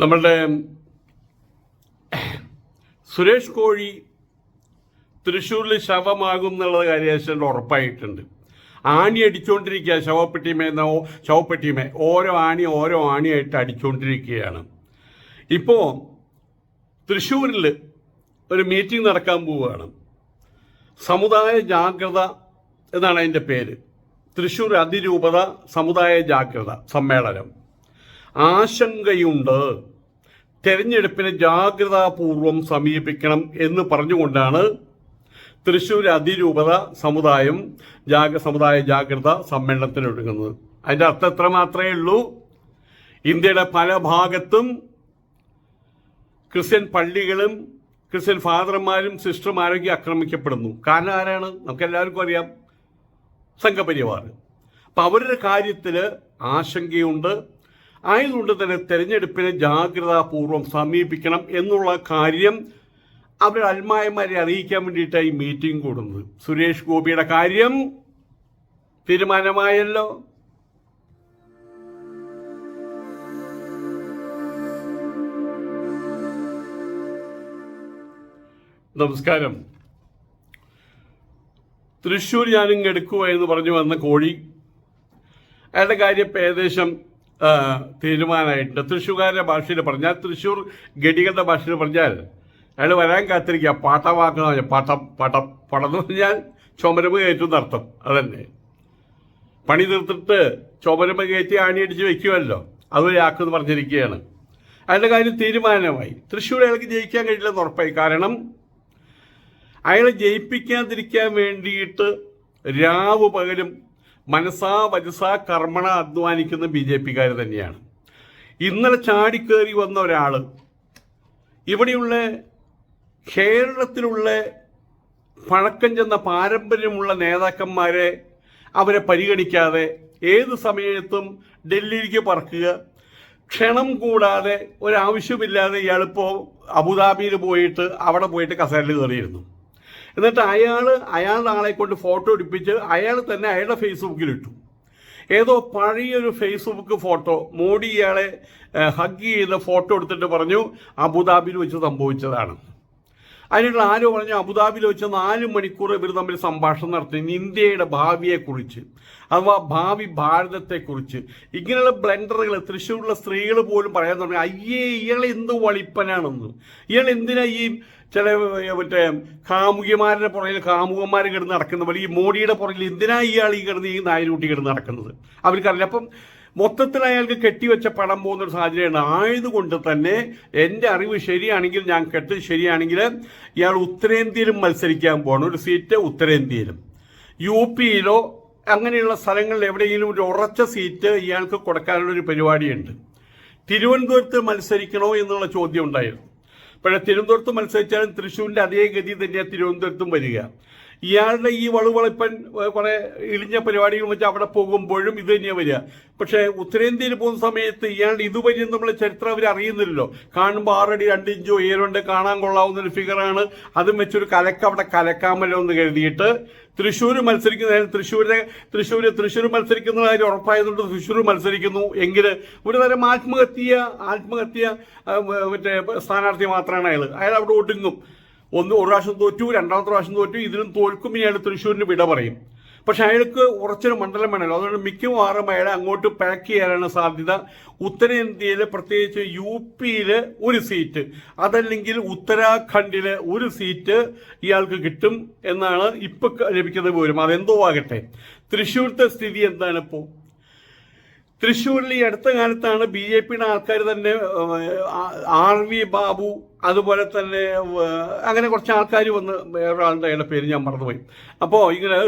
നമ്മളുടെ സുരേഷ് കോഴി തൃശ്ശൂരിൽ ശവമാകും എന്നുള്ള കാര്യം ഉറപ്പായിട്ടുണ്ട്. ആണി അടിച്ചുകൊണ്ടിരിക്കുക ശവപ്പെട്ടിമേന്നോ ശവപ്പെട്ടിമേ ഓരോ ആണി ഓരോ ആണിയായിട്ട് അടിച്ചുകൊണ്ടിരിക്കുകയാണ് ഇപ്പോൾ തൃശ്ശൂരിൽ ഒരു മീറ്റിംഗ് നടക്കാൻ പോവുകയാണ്. സമുദായ ജാഗ്രത എന്നാണ് അതിന്റെ പേര്. തൃശ്ശൂർ അതിരൂപത സമുദായ ജാഗ്രത സമ്മേളനം. ആശങ്കയുണ്ട്. തെരഞ്ഞെടുപ്പിനെ ജാഗ്രതാപൂർവം സമീപിക്കണം എന്ന് പറഞ്ഞുകൊണ്ടാണ് തൃശൂർ അതിരൂപത സമുദായം ജാഗ സമുദായ ജാഗ്രത സമ്മേളനത്തിനൊരുങ്ങുന്നത്. അതിന്റെ അർത്ഥം എത്ര മാത്രമേ ഉള്ളൂ? ഇന്ത്യയുടെ പല ഭാഗത്തും ക്രിസ്ത്യൻ പള്ളികളും ക്രിസ്ത്യൻ ഫാദർമാരും സിസ്റ്റർമാരും ആക്രമിക്കപ്പെടുന്നു. കാരണം ആരാണ്? നമുക്ക് എല്ലാവർക്കും അറിയാം. സംഘപരിവാർ. അപ്പം അവരുടെ കാര്യത്തിൽ ആശങ്കയുണ്ട്. ആയതുകൊണ്ട് തന്നെ തെരഞ്ഞെടുപ്പിനെ ജാഗ്രതാപൂർവം സമീപിക്കണം എന്നുള്ള കാര്യം അവരുടെ അൽമായന്മാരെ അറിയിക്കാൻ വേണ്ടിയിട്ടാണ് ഈ മീറ്റിംഗ് കൂടുന്നത്. സുരേഷ് ഗോപിയുടെ കാര്യം തീരുമാനമായല്ലോ. നമസ്കാരം. തൃശ്ശൂർ ഞാനും എടുക്കുക എന്ന് പറഞ്ഞു വന്ന കോഴി. അയാളുടെ കാര്യം ഏകദേശം തീരുമാനമായിട്ടുണ്ട് തൃശ്ശൂർകാരുടെ ഭാഷയിൽ പറഞ്ഞാൽ തൃശ്ശൂർ ഗഡികളുടെ ഭാഷയിൽ പറഞ്ഞാൽ അയാൾ വരാൻ കാത്തിരിക്കുക. പാട്ടമാക്കണ പാട്ടം പാട്ടം പടം എന്ന് പറഞ്ഞാൽ ചുമരമ്പ് കയറ്റുന്ന അർത്ഥം. അതന്നെ പണി തീർത്തിട്ട് ചുമരമ്പ് കയറ്റി ആണിയടിച്ച് വെക്കുമല്ലോ. അതുവരെ ആക്കുമെന്ന് പറഞ്ഞിരിക്കുകയാണ്. അയാളുടെ കാര്യം തീരുമാനമായി. തൃശ്ശൂർ അയാൾക്ക് ജയിക്കാൻ കഴിയില്ലെന്ന് ഉറപ്പായി. കാരണം അയാളെ ജയിപ്പിക്കാതിരിക്കാൻ വേണ്ടിയിട്ട് രാവ് പകലും മനസ്സാ വജസാ കർമ്മണ അധ്വാനിക്കുന്ന ബി ജെ പിക്കാർ തന്നെയാണ്. ഇന്നലെ ചാടിക്കേറി വന്ന ഒരാൾ ഇവിടെയുള്ള കേരളത്തിലുള്ള പഴക്കം ചെന്ന പാരമ്പര്യമുള്ള നേതാക്കന്മാരെ അവരെ പരിഗണിക്കാതെ ഏത് സമയത്തും ഡൽഹിയിലേക്ക് പറക്കുക ക്ഷണം കൂടാതെ ഒരാവശ്യമില്ലാതെ ഇയാളിപ്പോൾ അബുദാബിയിൽ പോയിട്ട് അവിടെ പോയിട്ട് കസേരയിൽ കയറിയിരുന്നു. എന്നിട്ട് അയാൾ അയാളുടെ ആളെ കൊണ്ട് ഫോട്ടോ എടുപ്പിച്ച് അയാൾ തന്നെ അയാളുടെ ഫേസ്ബുക്കിൽ ഇട്ടു ഏതോ പഴയൊരു ഫേസ്ബുക്ക് ഫോട്ടോ മോഡി ഇയാളെ ഹഗ് ചെയ്ത ഫോട്ടോ എടുത്തിട്ട് പറഞ്ഞു അബുദാബിയിൽ വെച്ച് സംഭവിച്ചതാണ്. അതിനുള്ള ആരോ പറഞ്ഞു അബുദാബിയിൽ വെച്ച് നാല് മണിക്കൂർ ഇവർ തമ്മിൽ സംഭാഷണം നടത്തി. ഇന്ത്യയുടെ ഭാവിയെക്കുറിച്ച് അഥവാ ഭാവി ഭാരതത്തെക്കുറിച്ച് ഇങ്ങനെയുള്ള ബ്ലെൻഡറുകൾ തൃശ്ശൂരിലുള്ള സ്ത്രീകൾ പോലും പറയാൻ തുടങ്ങി. അയ്യേ ഇയാൾ എന്ത് വളിപ്പനാണെന്ന്. ഇയാൾ എന്തിനാ ഈ ചില മറ്റേ കാമുകിമാരുടെ പുറകിൽ കാമുകന്മാർ കിടന്ന് നടക്കുന്ന പോലെ ഈ മോഡിയുടെ പുറകിൽ എന്തിനാ ഇയാൾ ഈ കിടന്ന് ഈ നായരൂട്ടി കിടന്ന് നടക്കുന്നത്? അവർക്കറിയില്ല. അപ്പം മൊത്തത്തിൽ അയാൾക്ക് കെട്ടിവെച്ച പണം പോകുന്ന ഒരു സാഹചര്യമാണ് ആയതുകൊണ്ട് തന്നെ എന്റെ അറിവ് ശരിയാണെങ്കിൽ ഞാൻ കെട്ട് ശരിയാണെങ്കിൽ ഇയാൾ ഉത്തരേന്ത്യയിലും മത്സരിക്കാൻ പോകണം ഒരു സീറ്റ് ഉത്തരേന്ത്യയിലും. യു പിയിലോ അങ്ങനെയുള്ള സ്ഥലങ്ങളിൽ എവിടെയെങ്കിലും ഒരു ഉറച്ച സീറ്റ് ഇയാൾക്ക് കൊടുക്കാനുള്ള ഒരു പരിപാടിയുണ്ട്. തിരുവനന്തപുരത്ത് മത്സരിക്കണോ എന്നുള്ള ചോദ്യം ഉണ്ടായിരുന്നു. പക്ഷേ തിരുവനന്തപുരത്ത് മത്സരിച്ചാലും തൃശ്ശൂരിന്റെ അതേ ഗതി തന്നെയാണ് തിരുവനന്തപുരത്തും വരിക. ഇയാളുടെ ഈ വളുവളപ്പൻ കുറേ ഇളിഞ്ഞ പരിപാടികൾ വെച്ച് അവിടെ പോകുമ്പോഴും ഇത് തന്നെയാണ് വരിക. പക്ഷേ ഉത്തരേന്ത്യയിൽ പോകുന്ന സമയത്ത് ഇയാളുടെ ഇതുവരെ നമ്മളെ ചരിത്രം അവർ അറിയുന്നില്ലല്ലോ. കാണുമ്പോൾ ആറടി രണ്ട് ഇഞ്ചോ ഉയരമുണ്ട് കാണാൻ കൊള്ളാവുന്ന ഒരു ഫിഗറാണ് അതും വെച്ചൊരു കലക്ക അവിടെ കലക്കാമല്ലോ എന്ന് കരുതിയിട്ട് തൃശ്ശൂർ മത്സരിക്കുന്ന തൃശ്ശൂരിനെ തൃശ്ശൂർ തൃശ്ശൂർ മത്സരിക്കുന്ന കാര്യം ഉറപ്പായതുകൊണ്ട് തൃശ്ശൂർ മത്സരിക്കുന്നു. എങ്കിൽ ഒരു തരം ആത്മഹത്യ ആത്മഹത്യ മറ്റേ സ്ഥാനാർത്ഥി മാത്രമാണ് അയാൾ അയാൾ അവിടെ ഒടുങ്ങും. ഒന്ന് ഒരു പ്രാവശ്യം തോറ്റു രണ്ടാമത്തെ പ്രാവശ്യം തോറ്റു ഇതിലും തോൽക്കും ഇനി അയാൾ തൃശ്ശൂരിന് വിട പറയും. പക്ഷെ അയാൾക്ക് ഉറച്ചൊരു മണ്ഡലം വേണമല്ലോ. അതുകൊണ്ട് മിക്കവാറും അയാളെ അങ്ങോട്ട് പാക്ക് ചെയ്യാനാണ് സാധ്യത. ഉത്തരേന്ത്യയിൽ പ്രത്യേകിച്ച് യു പിയിൽ ഒരു സീറ്റ് അതല്ലെങ്കിൽ ഉത്തരാഖണ്ഡിൽ ഒരു സീറ്റ് ഇയാൾക്ക് കിട്ടും എന്നാണ് ഇപ്പൊ ലഭിക്കുന്ന വിവരം അതെന്തോ ആകട്ടെ. തൃശ്ശൂരത്തെ സ്ഥിതി എന്താണ് ഇപ്പോൾ തൃശ്ശൂരിൽ ഈ അടുത്ത കാലത്താണ് ബി ജെ പിയുടെ ആൾക്കാർ തന്നെ ആർ വി ബാബു അതുപോലെ തന്നെ അങ്ങനെ കുറച്ച് ആൾക്കാർ വന്ന് വേറൊരാളുടെ അയാളുടെ പേര് ഞാൻ മറന്നുപോയി. അപ്പോൾ ഇങ്ങനെ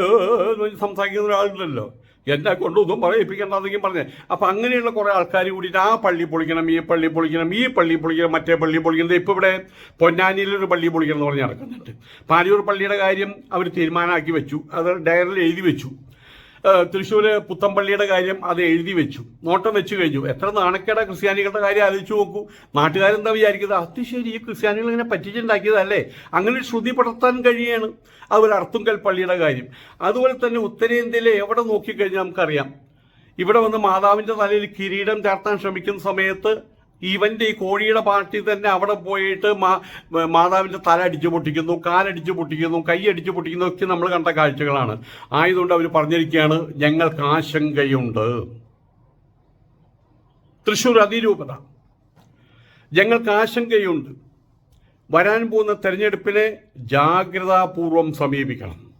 സംസാരിക്കുന്ന ഒരാളുണ്ടല്ലോ. എന്നെ കൊണ്ടൊന്നും പറയിപ്പിക്കണ്ടെന്നെങ്കിൽ പറഞ്ഞേ. അപ്പം അങ്ങനെയുള്ള കുറേ ആൾക്കാർ കൂടിയിട്ട് ആ പള്ളി പൊളിക്കണം ഈ പള്ളി പൊളിക്കണം ഈ പള്ളി പൊളിക്കണം മറ്റേ പള്ളി പൊളിക്കണം. ഇപ്പോൾ ഇവിടെ പൊന്നാനിയിലൊരു പള്ളി പൊളിക്കണം എന്ന് പറഞ്ഞ് നടക്കുന്നുണ്ട്. പാലിയൂർ പള്ളിയുടെ കാര്യം അവർ തീരുമാനമാക്കി വെച്ചു. അത് ഡയറിൽ എഴുതി വെച്ചു. തൃശ്ശൂര് പുത്തമ്പള്ളിയുടെ കാര്യം അത് എഴുതി വെച്ചു. നോട്ടം വെച്ചു കഴിഞ്ഞു. എത്ര നാണക്കേടാ ക്രിസ്ത്യാനികളുടെ കാര്യം ആലോചിച്ച് നോക്കൂ. നാട്ടുകാരെന്താ വിചാരിക്കുന്നത്? അത് ഈ ക്രിസ്ത്യാനികൾ ഇങ്ങനെ പറ്റിച്ചുണ്ടാക്കിയതല്ലേ? അങ്ങനെ ശ്രുതി പടർത്താൻ കഴിയാണ് അതുപോലെ അർത്തുങ്കൽ പള്ളിയുടെ കാര്യം. അതുപോലെ തന്നെ ഉത്തരേന്ത്യയിലെ എവിടെ നോക്കിക്കഴിഞ്ഞാൽ നമുക്കറിയാം. ഇവിടെ വന്ന് മാതാവിന്റെ തലയിൽ കിരീടം ചാർത്താൻ ശ്രമിക്കുന്ന സമയത്ത് ഇവന്റെ ഈ കോഴിയുടെ പാർട്ടി തന്നെ അവിടെ പോയിട്ട് മാ- മാതാവിന്റെ തല അടിച്ചു പൊട്ടിക്കുന്നു കാലടിച്ചു പൊട്ടിക്കുന്നു കൈ അടിച്ചു പൊട്ടിക്കുന്നു ഒക്കെ നമ്മൾ കണ്ട കാഴ്ചകളാണ്. ആയതുകൊണ്ട് അവർ പറഞ്ഞിരിക്കുകയാണ് ഞങ്ങൾക്ക് ആശങ്കയുണ്ട്. തൃശൂർ അതിരൂപത. ഞങ്ങൾക്ക് ആശങ്കയുണ്ട്. വരാൻ പോകുന്ന തെരഞ്ഞെടുപ്പിനെ ജാഗ്രതാപൂർവം സമീപിക്കണം.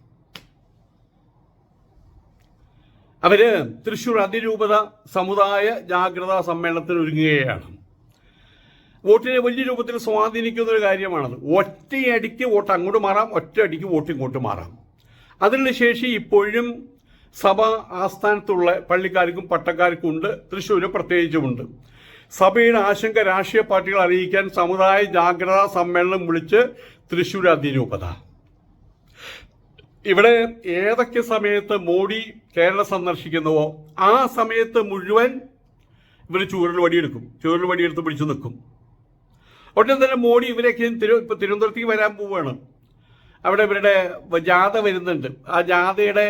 അവർ തൃശൂർ അതിരൂപത സമുദായ ജാഗ്രതാ സമ്മേളനത്തിന് ഒരുങ്ങുകയാണ്. വോട്ടിനെ വലിയ രൂപത്തിൽ സ്വാധീനിക്കുന്ന ഒരു കാര്യമാണത്. ഒറ്റയടിക്ക് വോട്ട് അങ്ങോട്ട് മാറാം ഒറ്റയടിക്ക് വോട്ട് ഇങ്ങോട്ട് മാറാം. അതിനുള്ള ശേഷി ഇപ്പോഴും സഭ ആസ്ഥാനത്തുള്ള പള്ളിക്കാർക്കും പട്ടക്കാർക്കും ഉണ്ട് തൃശ്ശൂരും പ്രത്യേകിച്ചുമുണ്ട്. സഭയുടെ ആശങ്ക രാഷ്ട്രീയ പാർട്ടികൾ അറിയിക്കാൻ സമുദായ ജാഗ്രതാ സമ്മേളനം വിളിച്ച് തൃശ്ശൂർ അതിരൂപത. ഇവിടെ ഏതൊക്കെ സമയത്ത് മോഡി കേരളം സന്ദർശിക്കുന്നുവോ ആ സമയത്ത് മുഴുവൻ ഇവർ ചൂരൽ വടിയെടുക്കും. ചൂരൽ വടിയെടുത്ത് പിടിച്ചു നിൽക്കും. ഒട്ടും തന്നെ മോഡി ഇവരൊക്കെ തിരു ഇപ്പൊ തിരുവനന്തപുരത്തേക്ക് വരാൻ പോവുകയാണ് അവിടെ ഇവരുടെ ജാഥ വരുന്നുണ്ട്. ആ ജാഥയുടെ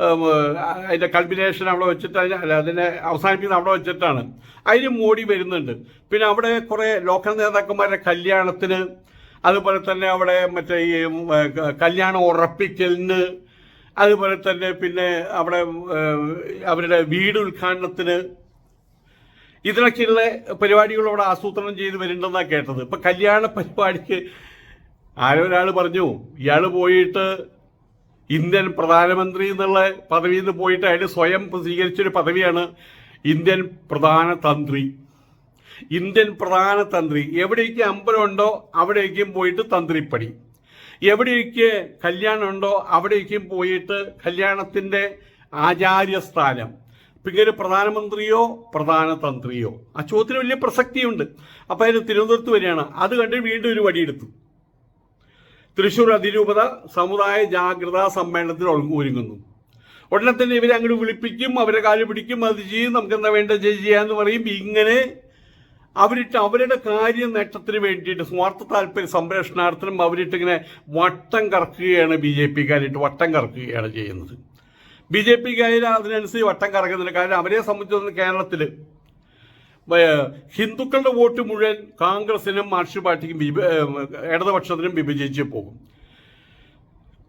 അതിന്റെ അതിന്റെ കൾമിനേഷൻ അവിടെ വെച്ചിട്ട് അതിനെ അതിനെ അവസാനിപ്പിക്കുന്നത് അവിടെ വെച്ചിട്ടാണ്. അതിന് മോഡി വരുന്നുണ്ട്. പിന്നെ അവിടെ കുറേ ലോക്കൽ നേതാക്കന്മാരുടെ കല്യാണത്തിന് അതുപോലെ തന്നെ അവിടെ മറ്റേ ഈ കല്യാണം ഉറപ്പിക്കലിന് അതുപോലെ തന്നെ പിന്നെ അവിടെ അവരുടെ വീട് ഉദ്ഘാടനത്തിന് ഇതിനൊക്കെയുള്ള പരിപാടികൾ അവിടെ ആസൂത്രണം ചെയ്ത് വരുന്നുണ്ടെന്നാണ് കേട്ടത്. ഇപ്പൊ കല്യാണ പരിപാടിക്ക് ആരോ ഒരാൾ പറഞ്ഞു ഇയാൾ പോയിട്ട് ഇന്ത്യൻ പ്രധാനമന്ത്രി എന്നുള്ള പദവിയിൽ നിന്ന് പോയിട്ട് അയാൾ സ്വയം സ്വീകരിച്ചൊരു പദവിയാണ് ഇന്ത്യൻ പ്രധാന തന്ത്രി. ഇന്ത്യൻ പ്രധാന തന്ത്രി എവിടേക്ക് അമ്പലമുണ്ടോ അവിടേക്കും പോയിട്ട് തന്ത്രിപ്പണി. എവിടേക്ക് കല്യാണം ഉണ്ടോ അവിടേക്കും പോയിട്ട് കല്യാണത്തിന്റെ ആചാര്യസ്ഥാനം. പിന്നെ പ്രധാനമന്ത്രിയോ പ്രധാന തന്ത്രിയോ ആ ചോദ്യത്തിന് വലിയ പ്രസക്തിയുണ്ട്. അപ്പൊ അതിന് തിരുവനന്തപുരത്ത് വരികയാണ്. അത് കണ്ട് വീണ്ടും ഒരു വടിയെടുത്തു. തൃശൂർ അതിരൂപത സമുദായ ജാഗ്രതാ സമ്മേളനത്തിൽ ഒരുങ്ങുന്നു. ഉടനെ തന്നെ ഇവരെ അങ്ങോട്ട് വിളിപ്പിക്കും അവരെ കാൽ പിടിക്കും അത് ചെയ്യും നമുക്ക് എന്താ വേണ്ട ചെയ്യാന്ന് പറയും. ഇങ്ങനെ അവരിട്ട് അവരുടെ കാര്യ നേട്ടത്തിന് വേണ്ടിയിട്ട് സ്വാർത്ഥ താല്പര്യ സംരക്ഷണാർത്ഥനും അവരിട്ട് ഇങ്ങനെ വട്ടം കറക്കുകയാണ് ബി ജെ പിക്കാരിട്ട് വട്ടം കറക്കുകയാണ് ചെയ്യുന്നത്. ബി ജെ പിക്കാർ അതിനനുസരിച്ച് വട്ടം കറക്കുന്നില്ല കാരണം അവരെ സംബന്ധിച്ചിടത്തോളം കേരളത്തിൽ ഹിന്ദുക്കളുടെ വോട്ട് മുഴുവൻ കോൺഗ്രസിനും മാർക്സിസ്റ്റ് പാർട്ടിക്കും ഇടതുപക്ഷത്തിനും വിഭജിച്ച് പോകും.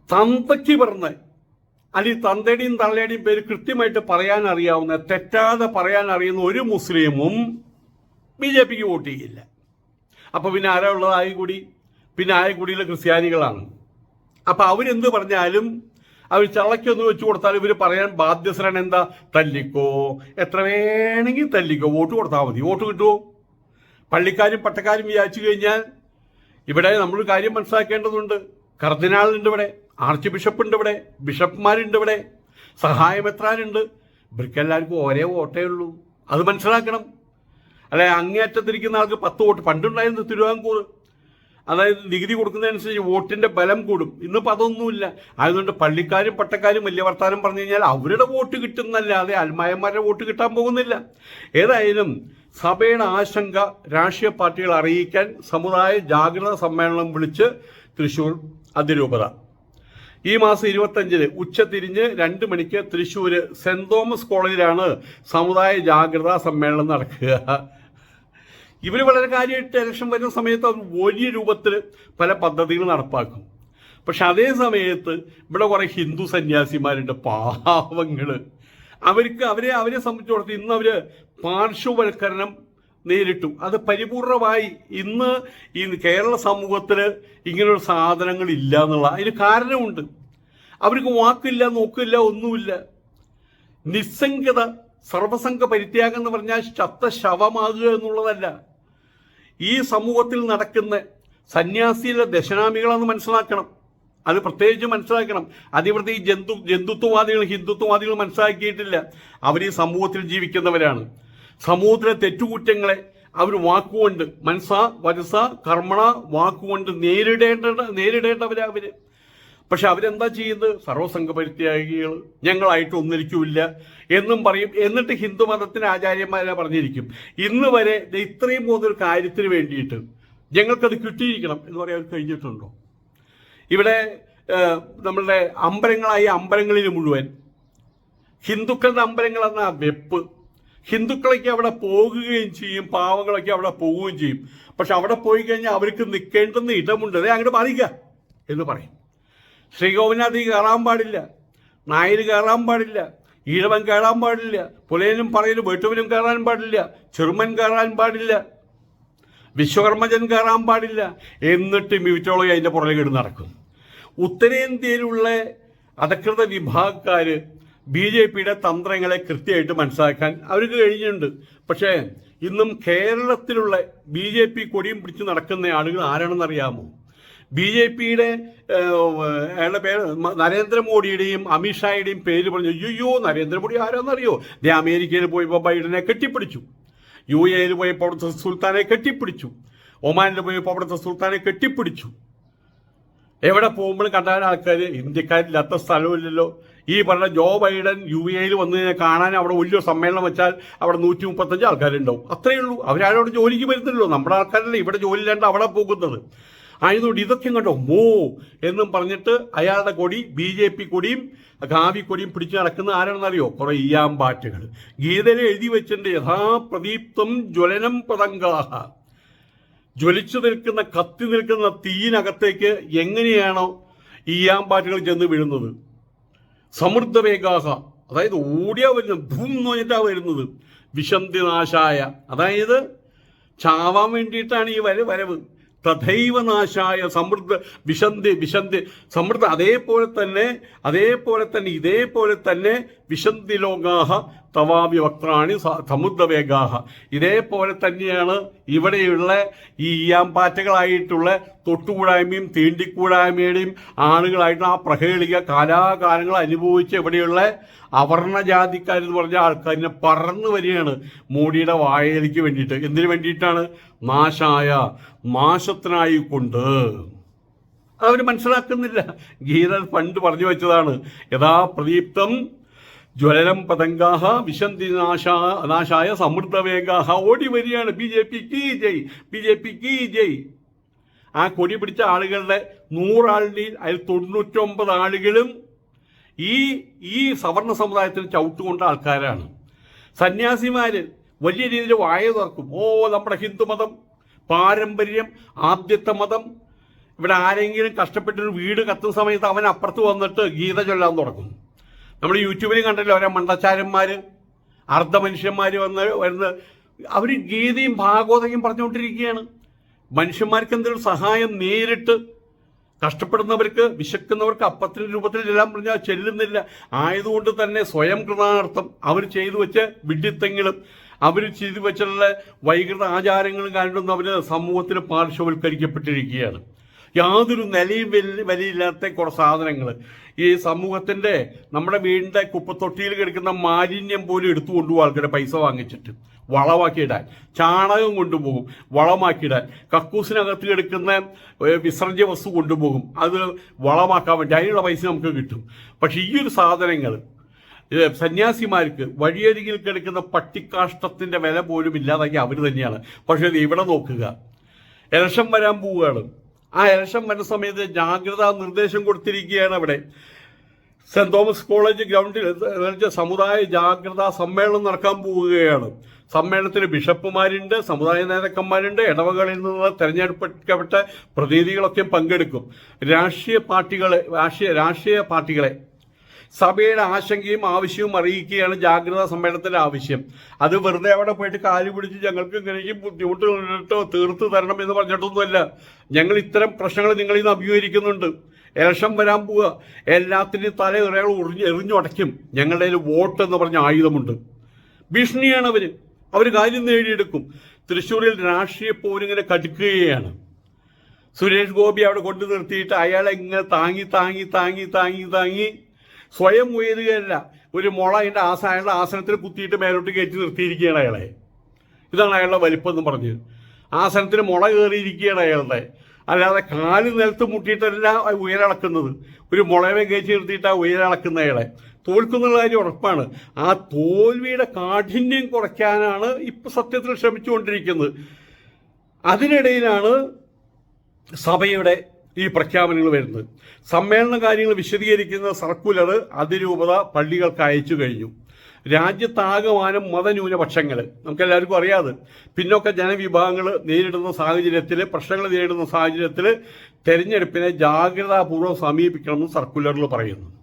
തന്തയ്ക്ക് പറഞ്ഞ് അല്ലെങ്കിൽ തന്തയുടെയും തള്ളയുടെയും പേര് കൃത്യമായിട്ട് പറയാൻ അറിയാവുന്ന തെറ്റാതെ പറയാൻ അറിയുന്ന ഒരു മുസ്ലിമും ബി ജെ പിക്ക് വോട്ട് ചെയ്യില്ല. അപ്പോൾ പിന്നെ ആരാ ഉള്ളത്? കൂടി പിന്നെ ആയിക്കൂടിയിലെ ക്രിസ്ത്യാനികളാണ്. അപ്പൊ അവരെന്ത് പറഞ്ഞാലും അവർ ചള്ളക്കൊന്ന് വെച്ചു കൊടുത്താൽ ഇവർ പറയാൻ ബാധ്യസ്ഥരാണ്. എന്താ? തല്ലിക്കോ. എത്ര വേണമെങ്കിൽ തല്ലിക്കോ. വോട്ട് കൊടുത്താൽ മതി. വോട്ട് കിട്ടുമോ? പള്ളിക്കാരും പട്ടക്കാരും വിചാരിച്ചു കഴിഞ്ഞാൽ ഇവിടെ നമ്മൾ കാര്യം മനസ്സിലാക്കേണ്ടതുണ്ട്. കർദിനാളുണ്ട് ഇവിടെ. ആർച്ച് ബിഷപ്പ് ഉണ്ട് ഇവിടെ. ബിഷപ്പ്മാരുണ്ട് ഇവിടെ. സഹായം സഹായമെത്രാനുണ്ട് ഇവർക്കെല്ലാവർക്കും ഒരേ വോട്ടേ ഉള്ളൂ. അത് മനസ്സിലാക്കണം. അല്ലെ അങ്ങേയറ്റത്തിരിക്കുന്ന ആൾക്ക് പത്ത് വോട്ട്. പണ്ടുണ്ടായിരുന്നു തിരുവാങ്കൂർ അതായത് നികുതി കൊടുക്കുന്നതനുസരിച്ച് വോട്ടിന്റെ ബലം കൂടും. ഇന്നിപ്പോൾ അതൊന്നുമില്ല. അതുകൊണ്ട് പള്ളിക്കാരും പട്ടക്കാരും വലിയ വർത്താനം പറഞ്ഞു കഴിഞ്ഞാൽ അവരുടെ വോട്ട് കിട്ടുന്നല്ലാതെ അൽമായന്മാരുടെ വോട്ട് കിട്ടാൻ പോകുന്നില്ല. ഏതായാലും സഭയുടെ ആശങ്ക രാഷ്ട്രീയ പാർട്ടികൾ അറിയിക്കാൻ സമുദായ ജാഗ്രത സമ്മേളനം വിളിച്ച് തൃശൂർ അതിരൂപത. ഈ മാസം ഇരുപത്തഞ്ചിന് ഉച്ചതിരിഞ്ഞ് രണ്ട് മണിക്ക് തൃശ്ശൂര് സെന്റ് തോമസ് കോളേജിലാണ് സമുദായ ജാഗ്രതാ സമ്മേളനം നടക്കുക. ഇവർ വളരെ കാര്യമായിട്ട് ഇലക്ഷൻ വരുന്ന സമയത്ത് അവർ വലിയ രൂപത്തിൽ പല പദ്ധതികൾ നടപ്പാക്കും. പക്ഷെ അതേ സമയത്ത് ഇവിടെ കുറെ ഹിന്ദു സന്യാസിമാരുണ്ട് പാവങ്ങൾ. അവർക്ക് അവരെ അവരെ സംബന്ധിച്ചിടത്തോളം ഇന്ന് അവർ പാർശ്വവൽക്കരണം നേരിട്ടു. അത് പരിപൂർണമായി ഇന്ന് ഈ കേരള സമൂഹത്തിൽ ഇങ്ങനെയുള്ള സാധനങ്ങൾ ഇല്ല എന്നുള്ള അതിന് കാരണമുണ്ട്. അവർക്ക് വാക്കില്ല നോക്കില്ല ഒന്നുമില്ല. നിസ്സംഗത സർവസംഘ പരിത്യാഗം എന്ന് പറഞ്ഞാൽ ചത്ത ശവമാകുക എന്നുള്ളതല്ല. ഈ സമൂഹത്തിൽ നടക്കുന്ന സന്യാസിയിലെ ദശനാമികളെന്ന് മനസ്സിലാക്കണം. അത് പ്രത്യേകിച്ച് മനസ്സിലാക്കണം. അതിവിടുത്തെ ഈ ജന്തു ജന്തുത്വവാദികൾ ഹിന്ദുത്വവാദികൾ മനസ്സിലാക്കിയിട്ടില്ല. അവർ ഈ സമൂഹത്തിൽ ജീവിക്കുന്നവരാണ്. സമൂഹത്തിലെ തെറ്റുകുറ്റങ്ങളെ അവർ വാക്കുകൊണ്ട് മനസ്സ വരസ കർമ്മണ വാക്കുകൊണ്ട് നേരിടേണ്ട നേരിടേണ്ടവരാ അവർ. പക്ഷെ അവരെന്താ ചെയ്യുന്നത്? സർവസംഘ പരിത്യാഗികൾ ഞങ്ങളായിട്ട് ഒന്നിരിക്കില്ല. എന്നും പറയും. എന്നിട്ട് ഹിന്ദു മതത്തിന് ആചാര്യന്മാരെ പറഞ്ഞിരിക്കും. ഇന്ന് വരെ ഇത്രയും പോകുന്നൊരു കാര്യത്തിന് വേണ്ടിയിട്ട് ഞങ്ങൾക്കത് കിട്ടിയിരിക്കണം എന്ന് പറയാൻ കഴിഞ്ഞിട്ടുണ്ടോ? ഇവിടെ നമ്മളുടെ അമ്പലങ്ങളായ അമ്പലങ്ങളിൽ മുഴുവൻ ഹിന്ദുക്കളുടെ അമ്പലങ്ങൾ എന്ന വെപ്പ്. ഹിന്ദുക്കളൊക്കെ അവിടെ പോകുകയും ചെയ്യും. പാവങ്ങളൊക്കെ അവിടെ പോവുകയും ചെയ്യും. പക്ഷെ അവിടെ പോയി കഴിഞ്ഞാൽ അവർക്ക് നിൽക്കേണ്ടുന്ന ഇടമുണ്ട്. അങ്ങോട്ട് മാറിക്ക എന്ന് പറയും. ശ്രീകോവിനാഥി കയറാൻ പാടില്ല. നായർ കയറാൻ പാടില്ല. ഈഴവൻ കയറാൻ പാടില്ല. പുലയനും പറയലും വേട്ടുവിനും കയറാൻ പാടില്ല. ചെറുമൻ കയറാൻ പാടില്ല. വിശ്വകർമ്മജൻ കയറാൻ പാടില്ല. എന്നിട്ട് മിവിറ്റോളജി അതിന്റെ പുറകെ കിടന്ന് നടക്കും. ഉത്തരേന്ത്യയിലുള്ള അധികൃത വിഭാഗക്കാർ ബി ജെ പിയുടെ തന്ത്രങ്ങളെ കൃത്യമായിട്ട് മനസ്സിലാക്കാൻ അവർക്ക് കഴിഞ്ഞിട്ടുണ്ട്. പക്ഷേ ഇന്നും കേരളത്തിലുള്ള ബി ജെ പി കൊടിയും പിടിച്ച് നടക്കുന്ന ആളുകൾ ആരാണെന്ന് അറിയാമോ ബി ജെ പിയുടെ അയാളുടെ പേര് നരേന്ദ്രമോദിയുടെയും അമിത്ഷായുടെയും പേര് പറഞ്ഞു അയ്യോ നരേന്ദ്രമോദി ആരാന്നറിയോ? ദേ അമേരിക്കയിൽ പോയപ്പോൾ ബൈഡനെ കെട്ടിപ്പിടിച്ചു. യു എയിൽ പോയപ്പോൾ അവിടുത്തെ സുൽത്താനെ കെട്ടിപ്പിടിച്ചു. ഒമാനിൽ പോയപ്പോൾ അവിടുത്തെ സുൽത്താനെ കെട്ടിപ്പിടിച്ചു. എവിടെ പോകുമ്പോഴും കണ്ടാൽ ആൾക്കാർ ഇന്ത്യക്കാരില്ലാത്ത സ്ഥലമില്ലല്ലോ. ഈ പറഞ്ഞ ജോ ബൈഡൻ യു എയിൽ വന്ന് കാണാൻ അവിടെ വലിയ സമ്മേളനം വെച്ചാൽ അവിടെ നൂറ്റി മുപ്പത്തഞ്ച് ആൾക്കാരുണ്ടാവും. അത്രയേ ഉള്ളൂ. അവരാരോട് ജോലിക്ക് വരുന്നില്ലല്ലോ. നമ്മുടെ ആൾക്കാരല്ലേ ഇവിടെ ജോലി ഇല്ലാണ്ട് അവിടെ പോകുന്നത്. ആയതുകൊണ്ട് ഇതൊക്കെ കണ്ടോ മോ എന്നും പറഞ്ഞിട്ട് അയാളുടെ കൊടി ബി ജെ പി കൊടിയും ഖാവി കൊടിയും പിടിച്ചു നടക്കുന്ന ആരാണെന്നറിയോ? കുറെ ഇയാമ്പാറ്റുകൾ ഗീതയിൽ എഴുതി വെച്ചിട്ടുണ്ട് യഥാപ്രദീപ്തം ജ്വലനം പതങ്കാഹ. ജ്വലിച്ചു നിൽക്കുന്ന കത്തി നിൽക്കുന്ന തീയിനകത്തേക്ക് എങ്ങനെയാണോ ഈയാമ്പാറ്റുകൾ ചെന്ന് വീഴുന്നത്? സമൃദ്ധവേഗാഹ അതായത് ഓടിയാ വരുന്നത് ധൂം എന്ന് പറഞ്ഞിട്ടാ വരുന്നത്. വിശന്തിനാശായ. അതായത് ചാവാൻ വേണ്ടിയിട്ടാണ് ഈ വര വരവ്. തഥൈവ നാശായ സമൃദ്ധ വിശന്തി വിശന്തി. സമൃദ്ധ അതേപോലെ തന്നെ അതേപോലെ തന്നെ ഇതേപോലെ തന്നെ വിശന്തി ലോകാഹ തവാമി വക്രാണി സമുദ്രവേഗാഹ. ഇതേപോലെ തന്നെയാണ് ഇവിടെയുള്ള ഈ ഈയാമ്പാറ്റകളായിട്ടുള്ള തൊട്ടുകൂടായ്മയും തീണ്ടിക്കൂടായ്മയുടെയും ആളുകളായിട്ട് ആ പ്രഹേളിക കാലാകാലങ്ങൾ അനുഭവിച്ച് ഇവിടെയുള്ള അവർണജാതിക്കാരെന്ന് പറഞ്ഞ ആൾക്കാരിനെ പറന്നു വരികയാണ് മോഡിയുടെ വായയിലേക്ക് വേണ്ടിയിട്ട്. എന്തിനു വേണ്ടിയിട്ടാണ്? നാശായ നാശത്തിനായി കൊണ്ട് അവർ മനസ്സിലാക്കുന്നില്ല. ഗീത പണ്ട് പറഞ്ഞു വെച്ചതാണ് യഥാ പ്രദീപ്തം ജ്വലനം പതങ്കാഹ വിശന്തി നാശ നാശായ സമൃദ്ധവേഗാഹ ഓടി വരികയാണ് ബി ജെ പി. കീ ജയ് ബി ജെ പി കീ ജയ്. ആ കൊടി പിടിച്ച ആളുകളുടെ നൂറാളുടെയിൽ അതിൽ തൊണ്ണൂറ്റൊമ്പത് ആളുകളും ഈ ഈ സവർണ സമുദായത്തിന് ചവിട്ടുകൊണ്ട ആൾക്കാരാണ്. സന്യാസിമാര് വലിയ രീതിയിൽ വായ തുറക്കും. ഓ നമ്മുടെ ഹിന്ദുമതം പാരമ്പര്യം ആദ്യത്തെ മതം. ഇവിടെ ആരെങ്കിലും കഷ്ടപ്പെട്ടൊരു വീട് കത്തുന്ന സമയത്ത് അവൻ അപ്പുറത്ത് വന്നിട്ട് ഗീത ചൊല്ലാൻ തുടങ്ങും. നമ്മൾ യൂട്യൂബിൽ കണ്ടല്ലോ ഓരോ മണ്ടച്ചാരന്മാർ അർദ്ധ മനുഷ്യന്മാർ വന്ന് വരുന്ന അവർ ഗീതയും ഭാഗവതയും പറഞ്ഞുകൊണ്ടിരിക്കുകയാണ്. മനുഷ്യന്മാർക്ക് എന്തെങ്കിലും സഹായം നേരിട്ട് കഷ്ടപ്പെടുന്നവർക്ക് വിശക്കുന്നവർക്ക് അപ്പത്തിന്റെ രൂപത്തിൽ എല്ലാം പറഞ്ഞാൽ ചെല്ലുന്നില്ല. ആയതുകൊണ്ട് തന്നെ സ്വയം കൃതാർത്ഥം അവർ ചെയ്തു വെച്ച വിഡ്ഢിത്തങ്ങളും അവർ ചെയ്തു വെച്ചിട്ടുള്ള വൈകൃത ആചാരങ്ങളും കാരണം അവർ സമൂഹത്തിന് പാർശ്വവൽക്കരിക്കപ്പെട്ടിരിക്കുകയാണ്. യാതൊരു നിലയും വലിയ വിലയില്ലാത്ത കുറേ സാധനങ്ങൾ ഈ സമൂഹത്തിന്റെ നമ്മുടെ വീടിന്റെ കുപ്പത്തൊട്ടിയിൽ കിടക്കുന്ന മാലിന്യം പോലും എടുത്തു കൊണ്ടുപോകും ആൾക്കാരെ പൈസ വാങ്ങിച്ചിട്ട്. വളമാക്കിയിടാൻ. ചാണകം കൊണ്ടുപോകും വളമാക്കിയിടാൻ. കക്കൂസിനകത്ത് കിടക്കുന്ന വിസർജ്യ വസ്തു കൊണ്ടുപോകും. അത് വളമാക്കാൻ വേണ്ടി അതിനുള്ള പൈസ നമുക്ക് കിട്ടും. പക്ഷെ ഈ ഒരു സാധനങ്ങൾ സന്യാസിമാർക്ക് വഴിയരികിൽ കിടക്കുന്ന പട്ടിക്കാഷ്ടത്തിന്റെ വില പോലും ഇല്ലാതാക്കി അവർ തന്നെയാണ്. പക്ഷെ ഇവിടെ നോക്കുക. ഇലക്ഷൻ വരാൻ പോവുകയാണ്. ആ ഇലക്ഷൻ വരുന്ന സമയത്ത് ജാഗ്രതാ നിർദ്ദേശം കൊടുത്തിരിക്കുകയാണ് അവിടെ. സെന്റ് തോമസ് കോളേജ് ഗ്രൗണ്ടിൽ സമുദായ ജാഗ്രതാ സമ്മേളനം നടക്കാൻ പോവുകയാണ്. സമ്മേളനത്തിൽ ബിഷപ്പുമാരുണ്ട് സമുദായ നേതാക്കന്മാരുണ്ട്. ഇടവകളിൽ നിന്ന് തെരഞ്ഞെടുക്കപ്പെട്ട പ്രതിനിധികളൊക്കെ പങ്കെടുക്കും. രാഷ്ട്രീയ പാർട്ടികളെ രാഷ്ട്രീയ രാഷ്ട്രീയ പാർട്ടികളെ സഭയുടെ ആശങ്കയും ആവശ്യവും അറിയിക്കുകയാണ് ജാഗ്രതാ സമ്മേളനത്തിന്റെ ആവശ്യം. അത് വെറുതെ അവിടെ പോയിട്ട് കാലു പിടിച്ച് ഞങ്ങൾക്ക് ഇങ്ങനെയും ബുദ്ധിമുട്ടുകളിട്ടോ തീർത്തു തരണം എന്ന് പറഞ്ഞിട്ടൊന്നുമല്ല. ഞങ്ങൾ ഇത്തരം പ്രശ്നങ്ങൾ നിങ്ങളിൽ നിന്ന് അഭിമുഖീകരിക്കുന്നുണ്ട്. ഇലക്ഷൻ വരാൻ പോവുക. എല്ലാത്തിന്റെയും തല ഇറയാൾ ഉറിഞ്ഞ് എറിഞ്ഞുടയ്ക്കും. ഞങ്ങളുടെ കയ്യിൽ വോട്ട് എന്ന് പറഞ്ഞ ആയുധമുണ്ട്. ഭീഷണിയാണ് അവർ അവർ കാര്യം നേടിയെടുക്കും. തൃശ്ശൂരിൽ രാഷ്ട്രീയ പോരിങ്ങനെ കടുക്കുകയാണ്. സുരേഷ് ഗോപി അവിടെ കൊണ്ടു നിർത്തിയിട്ട് അയാളെ ഇങ്ങനെ താങ്ങി താങ്ങി താങ്ങി താങ്ങി താങ്ങി സ്വയം ഉയരുകയല്ല. ഒരു മുള അതിന്റെ ആസ അയാളുടെ ആസനത്തിൽ കുത്തിയിട്ട് മേലോട്ട് കയറ്റി നിർത്തിയിരിക്കുകയാണ് അയാളെ. ഇതാണ് അയാളുടെ വലിപ്പം എന്ന് പറഞ്ഞ്. ആസനത്തിൽ മുള കയറിയിരിക്കുകയാണ് അയാളുടെ. അല്ലാതെ കാൽ നിലത്ത് മുട്ടിയിട്ടല്ല ഉയരളക്കുന്നത്. ഒരു മുളവെ കയറ്റി നിർത്തിയിട്ടാണ് ഉയരളക്കുന്ന അയാളെ. തോൽക്കുന്നുള്ള കാര്യം ഉറപ്പാണ്. ആ തോൽവിയുടെ കാഠിന്യം കുറയ്ക്കാനാണ് ഇപ്പൊ സത്യത്തിൽ ശ്രമിച്ചുകൊണ്ടിരിക്കുന്നത്. അതിനിടയിലാണ് സഭയുടെ ഈ പ്രഖ്യാപനങ്ങൾ വരുന്നത്. സമ്മേളന കാര്യങ്ങൾ വിശദീകരിക്കുന്ന സർക്കുലർ അതിരൂപത പള്ളികൾക്ക് അയച്ചു കഴിഞ്ഞു. രാജ്യത്താകമാനം മതന്യൂനപക്ഷങ്ങൾ. നമുക്കെല്ലാവർക്കും അറിയാതെ. പിന്നോക്ക ജനവിഭാഗങ്ങൾ നേരിടുന്ന സാഹചര്യത്തിൽ പ്രശ്നങ്ങൾ നേരിടുന്ന സാഹചര്യത്തിൽ തെരഞ്ഞെടുപ്പിനെ ജാഗ്രതാപൂർവം സമീപിക്കണമെന്ന് സർക്കുലറിൽ പറയുന്നു.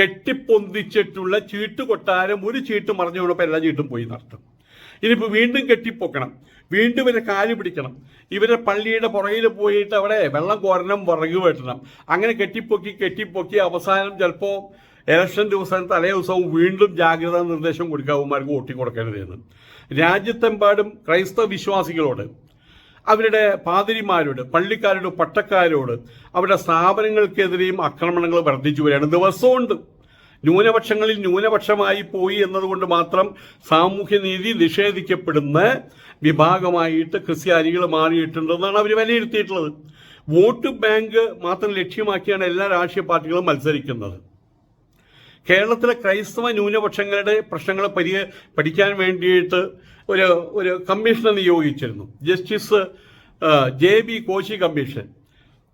കെട്ടിപ്പൊന്തിച്ചിട്ടുള്ള ചീട്ട് കൊട്ടാരം ഒരു ചീട്ട് മറിഞ്ഞു എല്ലാ ചീട്ടും പോയി നഷ്ടം ഇനിയിപ്പോൾ വീണ്ടും കെട്ടിപ്പൊക്കണം. വീണ്ടും ഇവരെ കാൽ പിടിക്കണം. ഇവരെ പള്ളിയുടെ പുറകിൽ പോയിട്ട് അവിടെ വെള്ളം കോരണം പുറകു വെട്ടണം. അങ്ങനെ കെട്ടിപ്പൊക്കി കെട്ടിപ്പൊക്കി അവസാനം ചിലപ്പോൾ ഇലക്ഷൻ ദിവസം തലേ ദിവസവും വീണ്ടും ജാഗ്രതാ നിർദ്ദേശം കൊടുക്കാവുമാർക്ക് വോട്ടി കൊടുക്കേണ്ടതെന്ന് രാജ്യത്തെമ്പാടും ക്രൈസ്തവ വിശ്വാസികളോട് അവരുടെ പാതിരിമാരോട് പള്ളിക്കാരോട് പട്ടക്കാരോട് അവരുടെ സ്ഥാപനങ്ങൾക്കെതിരെയും ആക്രമണങ്ങൾ വർദ്ധിച്ചു വരികയാണ്. ദിവസമുണ്ട് ന്യൂനപക്ഷങ്ങളിൽ ന്യൂനപക്ഷമായി പോയി എന്നതുകൊണ്ട് മാത്രം സാമൂഹ്യനീതി നിഷേധിക്കപ്പെടുന്ന വിഭാഗമായിട്ട് ക്രിസ്ത്യാനികൾ മാറിയിട്ടുണ്ടെന്നാണ് അവർ വിലയിരുത്തിയിട്ടുള്ളത്. വോട്ട് ബാങ്ക് മാത്രം ലക്ഷ്യമാക്കിയാണ് എല്ലാ രാഷ്ട്രീയ പാർട്ടികളും മത്സരിക്കുന്നത്. കേരളത്തിലെ ക്രൈസ്തവ ന്യൂനപക്ഷങ്ങളുടെ പ്രശ്നങ്ങൾ പരി പഠിക്കാൻ വേണ്ടിയിട്ട് ഒരു ഒരു കമ്മീഷനെ നിയോഗിച്ചിരുന്നു. Justice J B Koshy commission.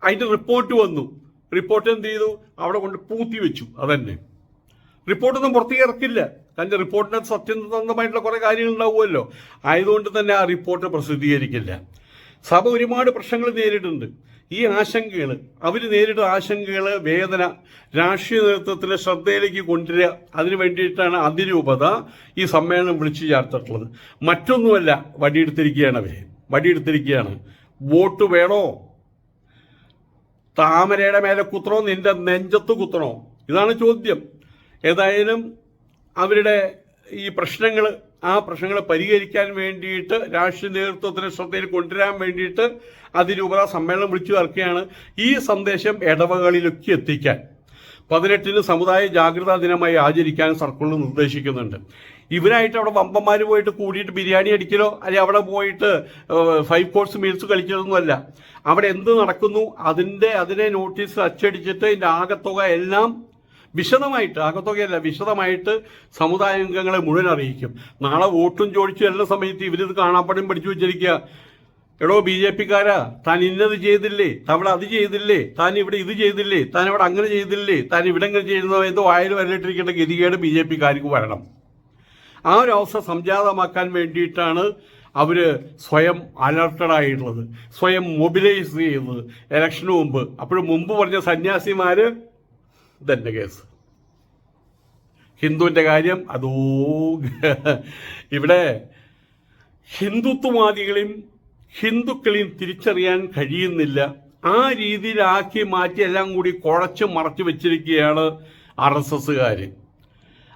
അതിന്റെ റിപ്പോർട്ട് വന്നു. റിപ്പോർട്ട് എന്ത് ചെയ്തു? അവിടെ കൊണ്ട് പൂത്തി വെച്ചു അതന്നെ. റിപ്പോർട്ടൊന്നും പുറത്തേക്ക് ഇറക്കില്ല കാരണം റിപ്പോർട്ടിനകത്ത് സത്യസന്ധമായിട്ടുള്ള കുറേ കാര്യങ്ങൾ ഉണ്ടാവുമല്ലോ ആയതുകൊണ്ട് തന്നെ ആ റിപ്പോർട്ട് പ്രസിദ്ധീകരിക്കില്ല. സഭ ഒരുപാട് പ്രശ്നങ്ങൾ നേരിടുന്നുണ്ട്. ഈ ആശങ്കകൾ അവർ നേരിടുന്ന ആശങ്കകൾ വേദന രാഷ്ട്രീയ നേതൃത്വത്തിലെ ശ്രദ്ധയിലേക്ക് കൊണ്ടുവരിക അതിനു വേണ്ടിയിട്ടാണ് അതിരൂപത ഈ സമ്മേളനം വിളിച്ചു ചേർത്തിട്ടുള്ളത്. മറ്റൊന്നുമല്ല വടിയെടുത്തിരിക്കുകയാണ് അവർ വടിയെടുത്തിരിക്കുകയാണ്. വോട്ട് വേണോ? താമരയുടെ മേലെ കുത്തണോ? നിന്റെ നെഞ്ചത്ത് കുത്തണോ? ഇതാണ് ചോദ്യം. ഏതായാലും അവരുടെ ഈ പ്രശ്നങ്ങൾ ആ പ്രശ്നങ്ങൾ പരിഹരിക്കാൻ വേണ്ടിയിട്ട് രാഷ്ട്രീയ നേതൃത്വത്തിന് ശ്രദ്ധയിൽ കൊണ്ടുവരാൻ വേണ്ടിയിട്ട് അതിരൂപത സമ്മേളനം വിളിച്ചു ചേർക്കുകയാണ് ഈ സന്ദേശം ഇടവകളിലൊക്കെ എത്തിക്കാൻ. പതിനെട്ടിന് സമുദായ ജാഗ്രതാ ദിനമായി ആചരിക്കാൻ സർക്കിളിൽ നിർദ്ദേശിക്കുന്നുണ്ട്. ഇവരായിട്ട് അവിടെ വമ്പന്മാർ പോയിട്ട് കൂടിയിട്ട് ബിരിയാണി അടിക്കലോ അല്ലെങ്കിൽ അവിടെ പോയിട്ട് ഫൈവ് കോഴ്സ് മീൽസ് കളിക്കലൊന്നുമല്ല അവിടെ എന്ത് നടക്കുന്നു അതിന്റെ അതിനെ നോട്ടീസ് അച്ചടിച്ചിട്ട് ഇതിന്റെ ആകത്തുക എല്ലാം വിശദമായിട്ട് ആകത്തുകയല്ല വിശദമായിട്ട് സമുദായ അംഗങ്ങളെ മുഴുവൻ അറിയിക്കും. നാളെ വോട്ടും ചോദിച്ചു എല്ലാ സമയത്ത് ഇവരിത് കാണാപ്പാടും പഠിച്ചു വെച്ചിരിക്കുക. എടോ ബി ജെ പിക്കാരാ താൻ ഇന്നത് ചെയ്തില്ലേ അവിടെ അത് ചെയ്തില്ലേ താൻ ഇവിടെ ഇത് ചെയ്തില്ലേ താൻ ഇവിടെ അങ്ങനെ ചെയ്തില്ലേ താൻ ഇവിടെ അങ്ങനെ ചെയ്യുന്നതോ എന്തോ ആയാലും വരട്ടിരിക്കേണ്ട ഗതികേട് ബി ജെ പിക്കാർക്ക് വരണം. ആ ഒരു അവസ്ഥ സംജാതമാക്കാൻ വേണ്ടിയിട്ടാണ് അവർ സ്വയം അലർട്ടഡ് ആയിട്ടുള്ളത് സ്വയം മൊബിലൈസ് ചെയ്യുന്നത്. ഇലക്ഷന് മുമ്പ് അപ്പോഴും മുമ്പ് പറഞ്ഞ സന്യാസിമാര് ഇതന്നെ കേസ്. ഹിന്ദുവിന്റെ കാര്യം അതോ ഇവിടെ ഹിന്ദുത്വവാദികളെയും ഹിന്ദുക്കളെയും തിരിച്ചറിയാൻ കഴിയുന്നില്ല. ആ രീതിയിലാക്കി മാറ്റി എല്ലാം കൂടി കുഴച്ച് മറച്ചു വെച്ചിരിക്കുകയാണ് ആർ എസ് എസ്സുകാർ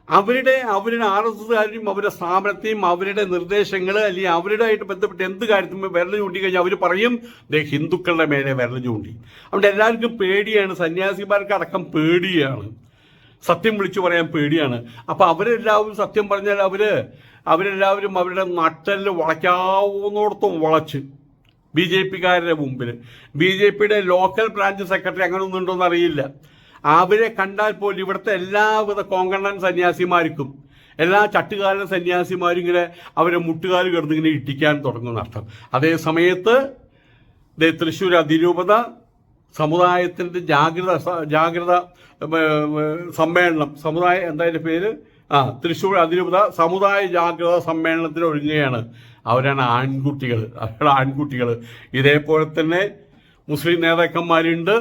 അവരുടെ അവരുടെ ആർ എസ് എസ്സുകാരും അവരുടെ സ്ഥാപനത്തെയും അവരുടെ നിർദ്ദേശങ്ങൾ അല്ലെങ്കിൽ അവരുടെ ആയിട്ട് ബന്ധപ്പെട്ട് എന്ത് കാര്യത്തിനും വിരൽ ചൂണ്ടി കഴിഞ്ഞാൽ അവർ പറയും ദേ ഹിന്ദുക്കളുടെ മേലെ വിരൽ ചൂണ്ടി. അവിടെ എല്ലാവർക്കും പേടിയാണ് സന്യാസിമാർക്ക് അടക്കം പേടിയാണ്. സത്യം വിളിച്ചു പറയാൻ പേടിയാണ്. അപ്പോൾ അവരെല്ലാവരും സത്യം പറഞ്ഞാൽ അവർ അവരെല്ലാവരും അവരുടെ നട്ടൽ വളയ്ക്കാവുന്നിടത്തും വളച്ച്. ബി ജെ പിക്കാരുടെ മുമ്പിൽ ബി ജെ പിയുടെ ലോക്കൽ ബ്രാഞ്ച് സെക്രട്ടറി അങ്ങനെ ഒന്നും അറിയില്ല. അവരെ കണ്ടാൽ പോലും ഇവിടുത്തെ എല്ലാവിധ കോങ്കണ്ണൻ സന്യാസിമാർക്കും എല്ലാ ചട്ടുകാലൻ സന്യാസിമാരും ഇങ്ങനെ അവരെ മുട്ടുകാൽ കിടന്ന് ഇങ്ങനെ ഇട്ടിക്കാൻ തുടങ്ങുന്ന അർത്ഥം. അതേ സമയത്ത് ദേ തൃശ്ശൂർ അതിരൂപത സമുദായത്തിന്റെ ജാഗ്രത ജാഗ്രത സമ്മേളനം സമുദായ എന്തായാലും പേര്? ആ തൃശ്ശൂർ അതിരൂപത സമുദായ ജാഗ്രത സമ്മേളനത്തിന് ഒരുങ്ങുകയാണ്. അവരാണ് ആൺകുട്ടികൾ അവരുടെ ആൺകുട്ടികൾ ഇതേപോലെ തന്നെ മുസ്ലിം നേതാക്കന്മാരുണ്ട്.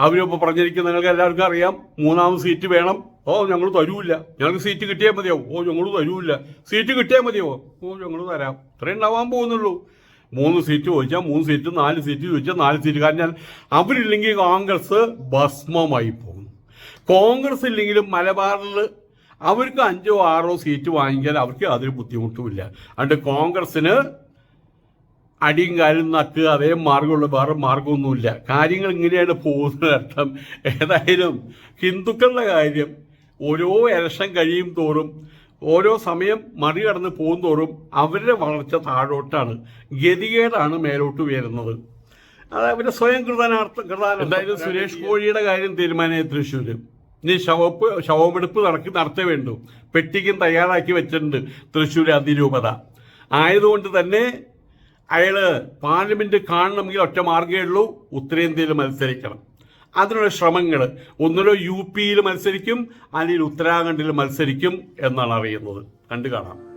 അവരിപ്പോൾ പറഞ്ഞിരിക്കുന്ന നിങ്ങൾക്ക് എല്ലാവർക്കും അറിയാം. മൂന്നാമത് സീറ്റ് വേണം. ഓ ഞങ്ങൾ തരൂല്ല. ഞങ്ങൾക്ക് സീറ്റ് കിട്ടിയാൽ മതിയോ ഓ ഞങ്ങൾ തരൂല്ല. സീറ്റ് കിട്ടിയാൽ മതിയോ ഓ ഞങ്ങൾ തരാം. ഇത്രയും ഉണ്ടാവാൻ പോകുന്നുള്ളൂ. മൂന്ന് സീറ്റ് ചോദിച്ചാൽ മൂന്ന് സീറ്റ് നാല് സീറ്റ് ചോദിച്ചാൽ നാല് സീറ്റ്. കാരണം അവരില്ലെങ്കിൽ കോൺഗ്രസ് ഭസ്മമായി പോകുന്നു. കോൺഗ്രസ് ഇല്ലെങ്കിലും മലബാറിൽ അവർക്ക് അഞ്ചോ ആറോ സീറ്റ് വാങ്ങിക്കാൻ അവർക്ക് യാതൊരു ബുദ്ധിമുട്ടുമില്ല. അതുകൊണ്ട് കോൺഗ്രസ്സിന് അടിയും കാലും നക്കുക അതേ മാർഗമുള്ള വേറെ മാർഗമൊന്നുമില്ല. കാര്യങ്ങൾ ഇങ്ങനെയാണ് പോകുന്നത് അർത്ഥം. ഏതായാലും ഹിന്ദുക്കളുടെ കാര്യം ഓരോ ഇലക്ഷൻ കഴിയും തോറും ഓരോ സമയം മറികടന്ന് പോകും തോറും അവരുടെ വളർച്ച താഴോട്ടാണ്. ഗതികേടാണ് മേലോട്ട് വരുന്നത് അത് സ്വയം കൃതാനാർത്ഥ കൃതാന എന്തായാലും സുരേഷ് കോഴിയുടെ കാര്യം തീരുമാനമായി തൃശ്ശൂര്. ഇനി ശവപ്പ് ശവമെടുപ്പ് നടക്കി നടത്തേ വേണ്ടു. പെട്ടിക്കും തയ്യാറാക്കി വെച്ചിട്ടുണ്ട് തൃശ്ശൂർ അതിരൂപത. ആയതുകൊണ്ട് തന്നെ അയാൾ പാർലമെന്റ് കാണണമെങ്കിൽ ഒറ്റ മാർഗമേ ഉള്ളൂ ഉത്തരേന്ത്യയിൽ മത്സരിക്കണം. അതിനുള്ള ശ്രമങ്ങൾ ഒന്നിലോ യു പിയിൽ മത്സരിക്കും അല്ലെങ്കിൽ ഉത്തരാഖണ്ഡിൽ മത്സരിക്കും എന്നാണ് അറിയുന്നത്. കണ്ടു കാണാം.